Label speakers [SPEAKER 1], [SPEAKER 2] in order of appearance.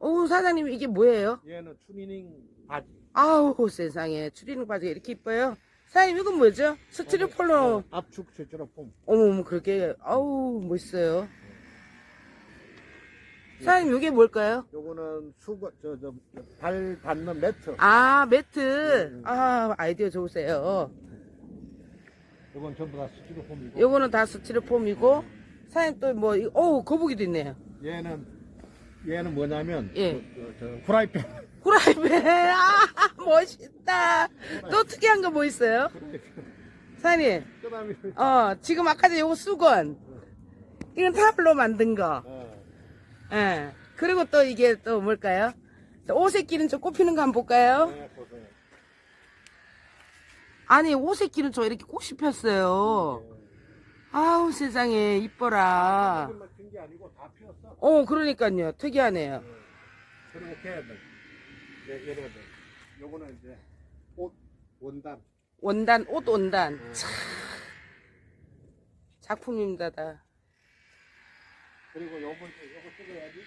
[SPEAKER 1] 오 사장님 이게 뭐예요?
[SPEAKER 2] 얘는 추리닝 바지.
[SPEAKER 1] 아우 세상에 추리닝 바지가 이렇게 이뻐요. 사장님 이건 뭐죠? 스티로폴로
[SPEAKER 2] 어, 압축 스티로폼.
[SPEAKER 1] 어머머 그렇게 아우 멋있어요. 사장님 이게 뭘까요?
[SPEAKER 2] 요거는 수거 저저발 닿는 매트.
[SPEAKER 1] 아 매트. 아 아이디어 좋으세요.
[SPEAKER 2] 요건 전부 다 스티로폼이고.
[SPEAKER 1] 요거는 다 스티로폼이고 사장님 또뭐 오 거북이도 있네요.
[SPEAKER 2] 얘는 얘는 뭐냐면
[SPEAKER 1] 예.
[SPEAKER 2] 저, 저, 저 후라이팬.
[SPEAKER 1] 후라이팬 아 멋있다. 또 특이한 거 뭐 있어요? 사장님
[SPEAKER 2] 그다음에
[SPEAKER 1] 어 지금 아까 전에 요거 수건 이건 탑으로 만든 거.
[SPEAKER 2] 어,
[SPEAKER 1] 예. 그리고 또 이게 또 뭘까요? 자, 끼는 저 꼽히는 거 한번 볼까요?
[SPEAKER 2] 네, 보세요.
[SPEAKER 1] 아니 끼는 저 이렇게 꽃이 폈어요. 아우 세상에 이뻐라.
[SPEAKER 2] 핀게 아니고 다 피었어.
[SPEAKER 1] 어 그러니까요 특이하네요.
[SPEAKER 2] 그리고 걔들. 네, 얘네들. 요거는 이제 옷 원단.
[SPEAKER 1] 원단 옷 원단 참 작품입니다 다.
[SPEAKER 2] 그리고 요번 요거 찍어야지.